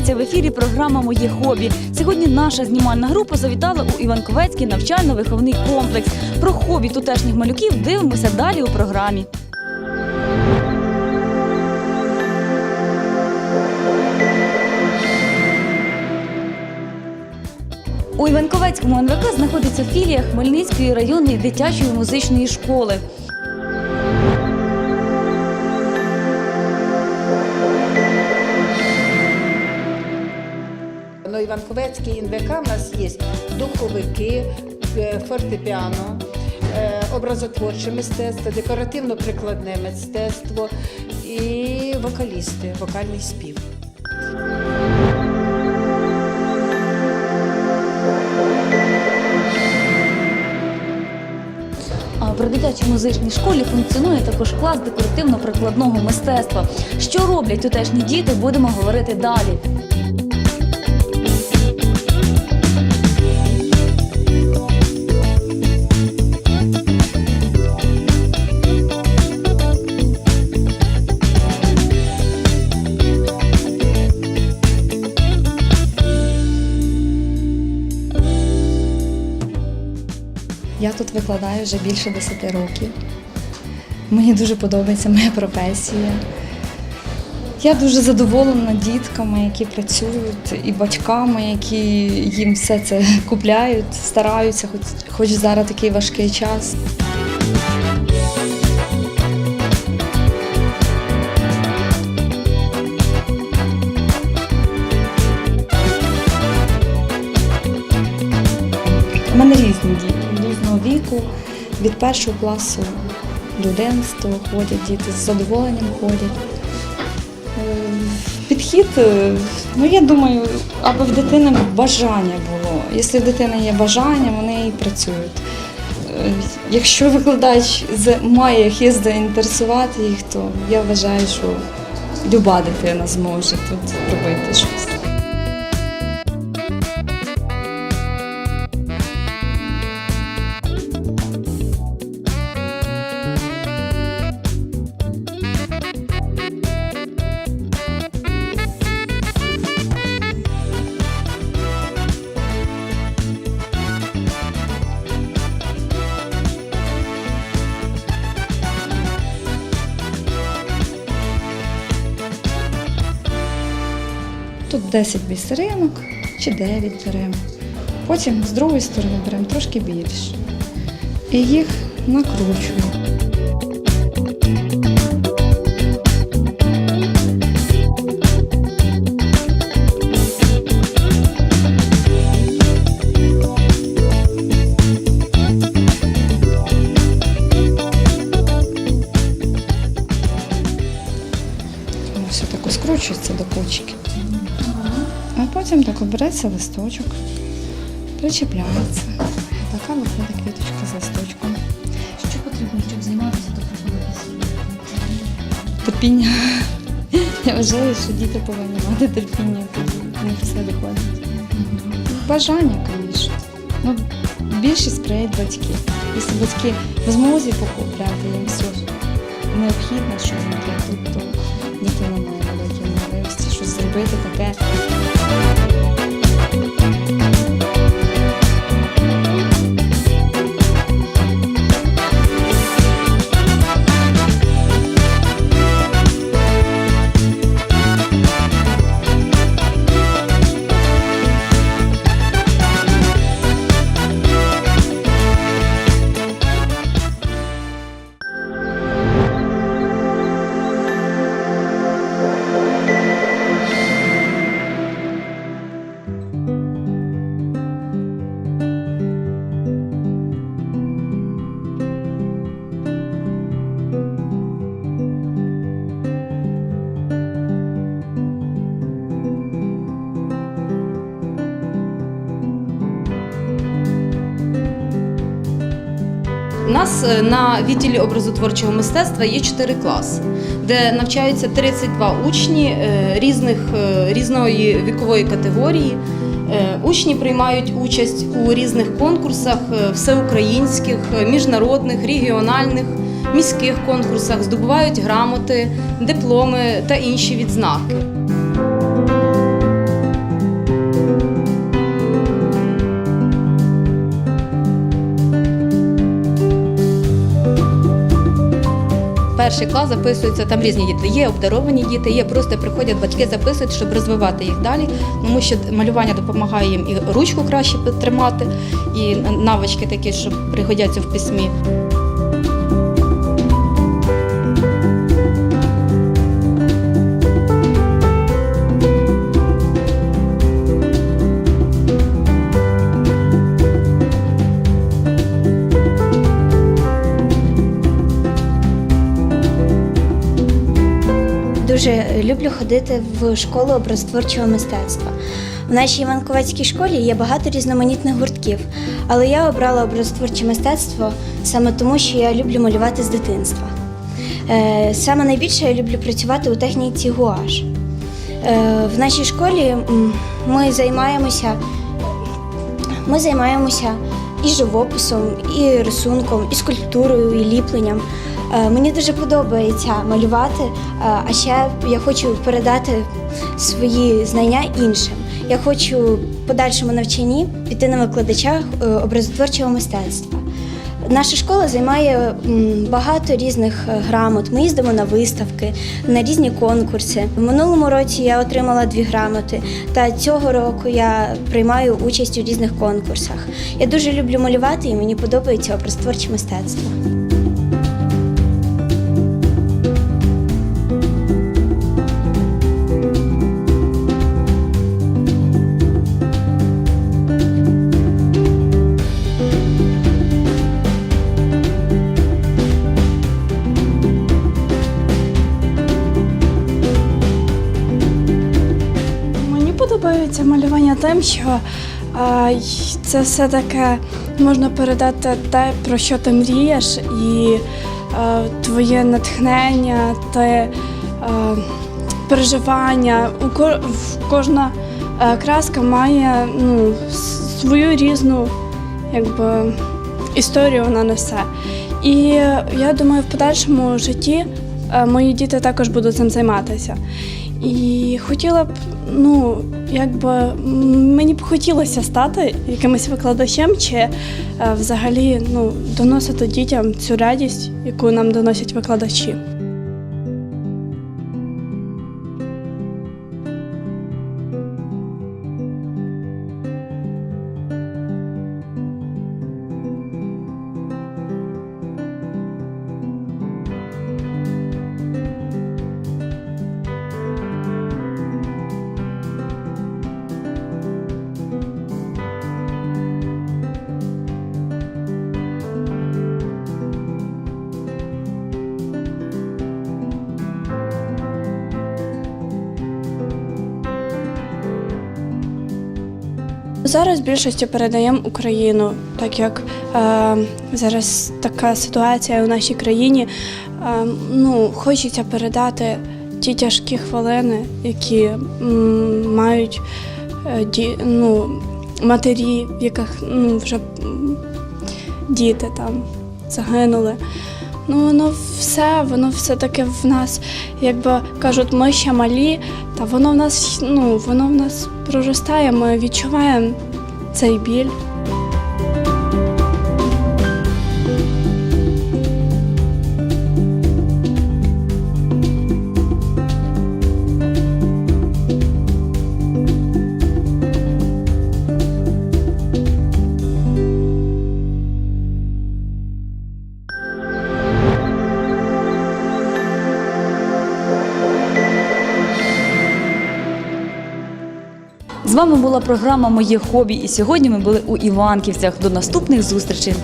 Дивиться в ефірі. Програма Моє хобі. Сьогодні наша знімальна група завітала у Іванковецький навчально-виховний комплекс. Про хобі тутешніх малюків дивимося далі у програмі. У Іванковецькому НВК знаходиться філія Хмельницької районної дитячої музичної школи. На Іванковецькій НВК в нас є духовики, е, фортепіано, е, образотворче мистецтво, декоративно-прикладне мистецтво і вокалісти, вокальний спів. При дитячій музичній школі функціонує також клас декоративно-прикладного мистецтва. Що роблять тутешні діти, будемо говорити далі. Я тут викладаю вже більше 10 років. Мені дуже подобається моя професія. Я дуже задоволена дітками, які працюють, і батьками, які їм все це купляють, стараються, хоч, хоч зараз такий важкий час. Від першого класу 11 ходять діти, з задоволенням ходять. Е, Підхід, е, ну я думаю, аби в дитини бажання було. Якщо в дитини є бажання, вони і працюють. Е, Якщо викладач має хист заінтересувати їх, то я вважаю, що люба дитина зможе тут робити щось. 10 бісеринок чи 9 беремо. Потім з другої сторони беремо трошки більше. І їх накручуємо. Все так скручується до кучки. Потім так обереться листочок, причіпляється. Така виходить квіточка з листочком. Що потрібно, щоб займатися добрим Терпіння. Я вважаю, що діти повинні мати терпіння, тоді все виходить. Бажання, звісно. Ну, більше сприяють батьки. Якщо батьки в змозі покупляти їм все необхідне, що для тут, то дитина має великі можливості щось зробити таке. Е, на відділі образотворчого мистецтва є 4 класи, де навчаються 32 учні е, різних, е, різної вікової категорії. Учні приймають участь у різних конкурсах всеукраїнських, міжнародних, регіональних, міських конкурсах, здобувають грамоти, дипломи та інші відзнаки. Перший клас записуються там різні діти. Є обдаровані діти, є просто приходять батьки, записують, щоб розвивати їх далі. Тому що малювання допомагає їм і ручку краще тримати, і навички такі, що пригодяться в письмі. Дуже люблю ходити в школу образотворчого мистецтва. В нашій Іванковецькій школі є багато різноманітних гуртків, але я обрала образотворче мистецтво саме тому, що я люблю малювати з дитинства. Е, Саме найбільше я люблю працювати у техніці гуаш. Е, В нашій школі ми займаємося ми займаємося і живописом, і рисунком, і скульптурою, і ліпленням. Е, Мені дуже подобається малювати, е, а ще я хочу передати свої знання іншим. Я хочу в подальшому навчанні піти на викладача е, образотворчого мистецтва. Наша школа займає багато різних грамот. Ми їздимо на виставки, на різні конкурси. В минулому році я отримала дві грамоти, та цього року я приймаю участь у різних конкурсах. Я дуже люблю малювати і мені подобається образотворче мистецтво. Подобається малювання тим, що а, це все таке можна передати те, про що ти мрієш, і а, твоє натхнення, те переживання. У ко- кожна а, краска має ну, свою різну якби, історію вона несе. І я думаю, в подальшому житті мої діти також будуть цим займатися. І хотіла б, ну, якби мені б хотілося стати якимось викладачем чи е, взагалі ну, доносити дітям цю радість, яку нам доносять викладачі. Зараз більшістю передаємо Україну, так як е, зараз така ситуація у нашій країні. Е, ну, хочеться передати ті тяжкі хвилини, які м, мають е, ді, ну, матері, в яких ну, вже діти там загинули. Ну, воно все, воно все таки в нас, якби кажуть, ми ще малі, та воно в нас, ну, воно в нас проростає, ми відчуваємо цей біль. Вами була програма Моє хобі. І сьогодні ми були у Іванківцях. До наступних зустрічей.